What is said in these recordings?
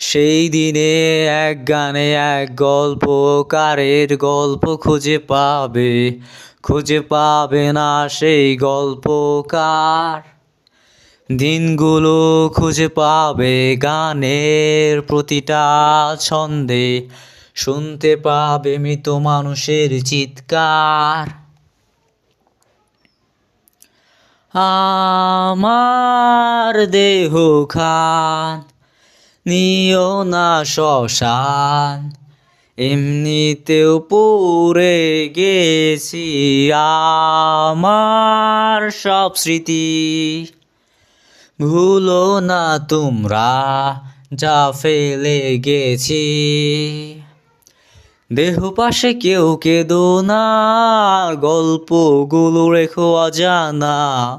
সেই দিনে এক গানে এক গল্পকারের গল্প খুঁজে পাবে খুঁজে পাবে না সেই গল্পকার দিনগুলো খুঁজে পাবে গানের প্রতিটা ছন্দে, শুনতে পাবে মৃত মানুষের চিৎকার। আমার দেহ খান নিও না শ্মশান। এমনিতেও পড়ে গেছি আমার সব স্মৃতি। ভুলো না তোমরা যা ফেলে গেছি। দেহ পাশে কেউ কেদো না, গল্পগুলো রেখো অজানা।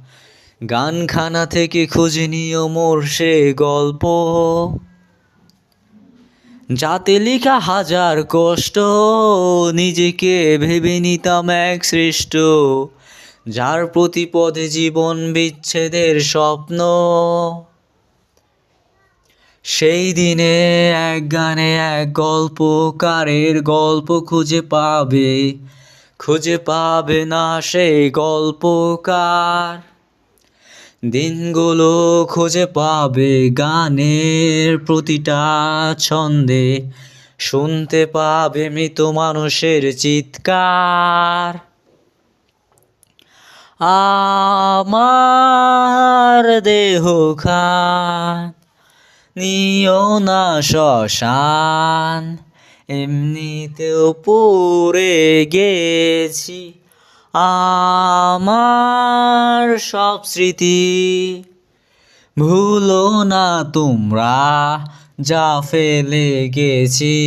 গানখানা থেকে খুঁজে নিও মোর সে গল্প। যাতে লেখা হাজার কষ্ট, নিজেকে ভেবে নিতাম এক শ্রেষ্ঠ যার প্রতি পদে জীবন বিচ্ছেদের স্বপ্ন। সেই দিনে এক গানে এক গল্পকারের গল্প খুঁজে পাবে খুঁজে পাবে না সেই গল্পকার। দিনগুলো খুঁজে পাবে গানের প্রতিটা ছন্দে। শুনতে পাবে মৃত মানুষের চিৎকার। আমার দেহ খান, নিও না শ্মশান, এমনিতেও পড়ে গেছি। আমার সব স্মৃতি। ভুলো না তোমরা যা ফেলে গেছি।